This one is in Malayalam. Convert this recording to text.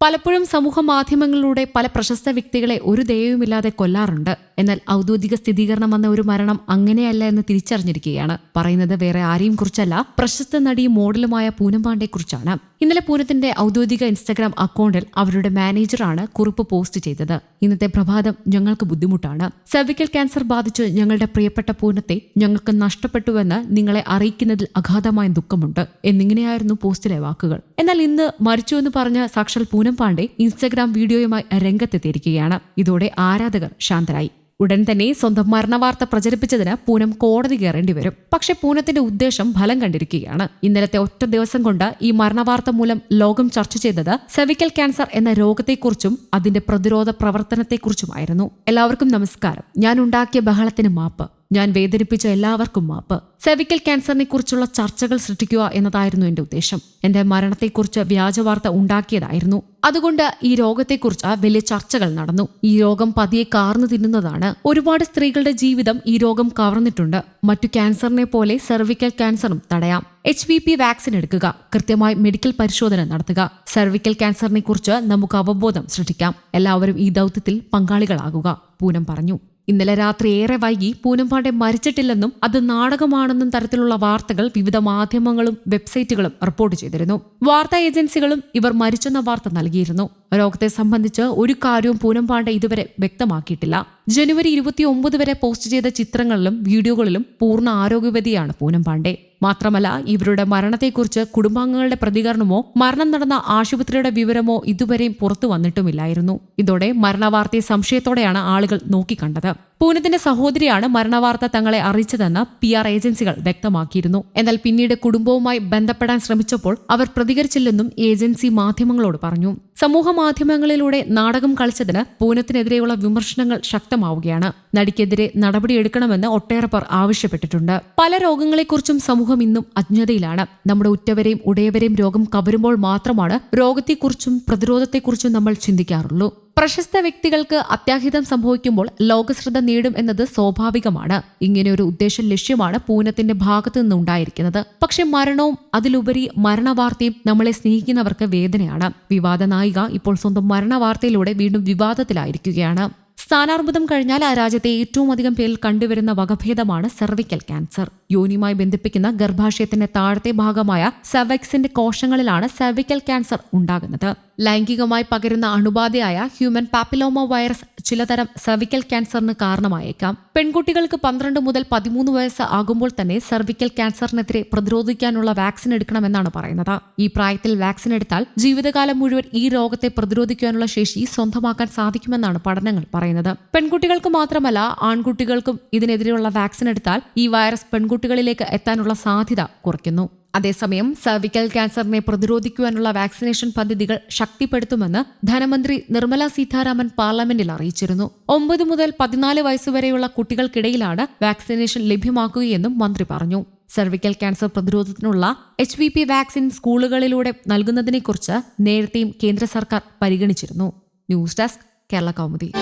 പലപ്പോഴും സമൂഹ മാധ്യമങ്ങളിലൂടെ പല പ്രശസ്ത വ്യക്തികളെ ഒരു ദയവുമില്ലാതെ കൊല്ലാറുണ്ട്. എന്നാൽ ഔദ്യോഗിക സ്ഥിരീകരണം വന്ന ഒരു മരണം അങ്ങനെയല്ല എന്ന് തിരിച്ചറിഞ്ഞിരിക്കുകയാണ്. പറയുന്നത് വേറെ ആരെയും കുറിച്ചല്ല പ്രശസ്ത നടിയും മോഡലുമായ പൂനം പാണ്ഡെ കുറിച്ചാണ് ഇന്നലെ പൂനത്തിന്റെ ഔദ്യോഗിക ഇൻസ്റ്റഗ്രാം അക്കൗണ്ടിൽ അവരുടെ മാനേജറാണ് കുറിപ്പ് പോസ്റ്റ് ചെയ്തത്. ഇന്നത്തെ പ്രഭാതം ഞങ്ങൾക്ക് ബുദ്ധിമുട്ടാണ്. സെർവിക്കൽ ക്യാൻസർ ബാധിച്ച് ഞങ്ങളുടെ പ്രിയപ്പെട്ട പൂനത്തെ ഞങ്ങൾക്ക് നഷ്ടപ്പെട്ടുവെന്ന് നിങ്ങളെ അറിയിക്കുന്നതിൽ അഗാധമായ ദുഃഖമുണ്ട്. എന്നിങ്ങനെയായിരുന്നു പോസ്റ്റിലെ വാക്കുകൾ. എന്നാൽ ഇന്ന് മരിച്ചു എന്ന് പറഞ്ഞ സാക്ഷാൽ പൂനം പാണ്ഡെ ഇൻസ്റ്റഗ്രാം വീഡിയോയുമായി രംഗത്തെത്തിയിരിക്കുകയാണ്. ഇതോടെ ആരാധകർ ശാന്തരായി. ഉടൻ തന്നെ സ്വന്തം മരണവാർത്ത പ്രചരിപ്പിച്ചതിന് പൂനം കോടതി കയറേണ്ടി വരും. പക്ഷേ പൂനത്തിന്റെ ഉദ്ദേശം ഫലം കണ്ടിരിക്കുകയാണ്. ഇന്നലത്തെ ഒറ്റ ദിവസം കൊണ്ട് ഈ മരണവാർത്ത മൂലം ലോകം ചർച്ച ചെയ്തത് സെവിക്കൽ ക്യാൻസർ എന്ന രോഗത്തെക്കുറിച്ചും അതിന്റെ പ്രതിരോധ പ്രവർത്തനത്തെക്കുറിച്ചുമായിരുന്നു. എല്ലാവർക്കും നമസ്കാരം. ഞാൻ ഉണ്ടാക്കിയ ബഹളത്തിന് മാപ്പ്. ഞാൻ വേദനിപ്പിച്ച എല്ലാവർക്കും മാപ്പ്. സെവിക്കൽ ക്യാൻസറിനെ കുറിച്ചുള്ള ചർച്ചകൾ സൃഷ്ടിക്കുക എന്നതായിരുന്നു എന്റെ ഉദ്ദേശം. എന്റെ മരണത്തെക്കുറിച്ച് വ്യാജവാർത്ത ഉണ്ടാക്കിയതായിരുന്നു. അതുകൊണ്ട് ഈ രോഗത്തെക്കുറിച്ച് വലിയ ചർച്ചകൾ നടന്നു. ഈ രോഗം പതിയെ കാർന്നു തിന്നുന്നതാണ്. ഒരുപാട് സ്ത്രീകളുടെ ജീവിതം ഈ രോഗം കവർന്നിട്ടുണ്ട്. മറ്റു ക്യാൻസറിനെ പോലെ സെർവിക്കൽ ക്യാൻസറും തടയാം. എച്ച് വി പി വാക്സിൻ എടുക്കുക. കൃത്യമായി മെഡിക്കൽ പരിശോധന നടത്തുക. സെർവിക്കൽ ക്യാൻസറിനെ കുറിച്ച് നമുക്ക് അവബോധം സൃഷ്ടിക്കാം. എല്ലാവരും ഈ ദൗത്യത്തിൽ പങ്കാളികളാകുക. പൂനം പറഞ്ഞു. ഇന്നലെ രാത്രി ഏറെ വൈകി പൂനംപാണ്ഡെ മരിച്ചിട്ടില്ലെന്നും അത് നാടകമാണെന്നും തരത്തിലുള്ള വാർത്തകൾ വിവിധ മാധ്യമങ്ങളും വെബ്സൈറ്റുകളും റിപ്പോർട്ട് ചെയ്തിരുന്നു. വാർത്താ ഏജൻസികളും ഇവർ മരിച്ചെന്ന വാർത്ത നൽകിയിരുന്നു. രോഗത്തെ സംബന്ധിച്ച് ഒരു കാര്യവും പൂനംപാണ്ഡെ ഇതുവരെ വ്യക്തമാക്കിയിട്ടില്ല. ജനുവരി ഇരുപത്തിയൊമ്പത് വരെ പോസ്റ്റ് ചെയ്ത ചിത്രങ്ങളിലും വീഡിയോകളിലും പൂർണ ആരോഗ്യവതിയാണ് പൂനം പാണ്ഡെ. മാത്രമല്ല ഇവരുടെ മരണത്തെക്കുറിച്ച് കുടുംബാംഗങ്ങളുടെ പ്രതികരണമോ മരണം നടന്ന ആശുപത്രിയുടെ വിവരമോ ഇതുവരെയും പുറത്തു വന്നിട്ടുമില്ലായിരുന്നു. ഇതോടെ മരണവാർത്തയെ സംശയത്തോടെയാണ് ആളുകൾ നോക്കിക്കണ്ടത്. പൂനത്തിന്റെ സഹോദരിയാണ് മരണവാർത്ത തങ്ങളെ അറിയിച്ചതെന്ന് പി ആർ ഏജൻസികൾ വ്യക്തമാക്കിയിരുന്നു. എന്നാൽ പിന്നീട് കുടുംബവുമായി ബന്ധപ്പെടാൻ ശ്രമിച്ചപ്പോൾ അവർ പ്രതികരിച്ചില്ലെന്നും ഏജൻസി മാധ്യമങ്ങളോട് പറഞ്ഞു. സമൂഹ മാധ്യമങ്ങളിലൂടെ നാടകം കളിച്ചതിന് പൂനത്തിനെതിരെയുള്ള വിമർശനങ്ങൾ ശക്തമാവുകയാണ്. നടിക്കെതിരെ നടപടിയെടുക്കണമെന്ന് ഒട്ടേറെ പേർ ആവശ്യപ്പെട്ടിട്ടുണ്ട്. പല രോഗങ്ങളെക്കുറിച്ചും സമൂഹം ഇന്നും അജ്ഞതയിലാണ്. നമ്മുടെ ഉറ്റവരെയും ഉടയവരെയും രോഗം കവരുമ്പോൾ മാത്രമാണ് രോഗത്തെക്കുറിച്ചും പ്രതിരോധത്തെക്കുറിച്ചും നമ്മൾ ചിന്തിക്കാറുള്ളൂ. പ്രശസ്ത വ്യക്തികൾക്ക് അത്യാഹിതം സംഭവിക്കുമ്പോൾ ലോകശ്രദ്ധ നേടും എന്നത് സ്വാഭാവികമാണ്. ഇങ്ങനെ ഒരു ഉദ്ദേശ ലക്ഷ്യമാണ് പൂനത്തിന്റെ ഭാഗത്തു നിന്നുണ്ടായിരിക്കുന്നത്. പക്ഷെ മരണവും അതിലുപരി മരണവാർത്തയും നമ്മളെ സ്നേഹിക്കുന്നവർക്ക് വേദനയാണ്. വിവാദ നായിക ഇപ്പോൾ സ്വന്തം മരണവാർത്തയിലൂടെ വീണ്ടും വിവാദത്തിലായിരിക്കുകയാണ്. സ്ഥാനാർബുദം കഴിഞ്ഞാൽ ആ രാജ്യത്തെ ഏറ്റവും അധികം പേരിൽ കണ്ടുവരുന്ന വകഭേദമാണ് സെർവിക്കൽ ക്യാൻസർ യോനിയുമായി ബന്ധിപ്പിക്കുന്ന ഗർഭാശയത്തിന്റെ താഴത്തെ ഭാഗമായ സെവക്സിന്റെ കോശങ്ങളിലാണ് സെർവിക്കൽ ക്യാൻസർ ഉണ്ടാകുന്നത്. ലൈംഗികമായി പകരുന്ന അണുബാധയായ ഹ്യൂമൻ പാപ്പിലോമ വൈറസ് ചിലതരം സെർവിക്കൽ ക്യാൻസറിന് കാരണമായേക്കാം. പെൺകുട്ടികൾക്ക് പന്ത്രണ്ട് മുതൽ പതിമൂന്ന് വയസ്സ് ആകുമ്പോൾ തന്നെ സെർവിക്കൽ ക്യാൻസറിനെതിരെ പ്രതിരോധിക്കാനുള്ള വാക്സിൻ എടുക്കണമെന്നാണ് പറയുന്നത്. ഈ പ്രായത്തിൽ വാക്സിൻ എടുത്താൽ ജീവിതകാലം മുഴുവൻ ഈ രോഗത്തെ പ്രതിരോധിക്കാനുള്ള ശേഷി സ്വന്തമാക്കാൻ സാധിക്കുമെന്നാണ് പഠനങ്ങൾ പറയുന്നത്. പെൺകുട്ടികൾക്ക് മാത്രമല്ല ആൺകുട്ടികൾക്കും ഇതിനെതിരെയുള്ള വാക്സിൻ എടുത്താൽ ഈ വൈറസ് പെൺകുട്ടികളിലേക്ക് എത്താനുള്ള സാധ്യത കുറയ്ക്കുന്നു. അതേസമയം സർവിക്കൽ ക്യാൻസറിനെ പ്രതിരോധിക്കുവാനുള്ള വാക്സിനേഷൻ പദ്ധതികൾ ശക്തിപ്പെടുത്തുമെന്ന് ധനമന്ത്രി നിർമ്മല സീതാരാമൻ പാർലമെന്റിൽ അറിയിച്ചിരുന്നു. ഒമ്പത് മുതൽ പതിനാല് വയസ്സുവരെയുള്ള കുട്ടികൾക്കിടയിലാണ് വാക്സിനേഷൻ ലഭ്യമാക്കുകയെന്നും മന്ത്രി പറഞ്ഞു. സെർവിക്കൽ ക്യാൻസർ പ്രതിരോധത്തിനുള്ള എച്ച് വി പി വാക്സിൻ സ്കൂളുകളിലൂടെ നൽകുന്നതിനെക്കുറിച്ച് നേരത്തെയും കേന്ദ്ര സർക്കാർ പരിഗണിച്ചിരുന്നു. News desk Kerala Kaumudi.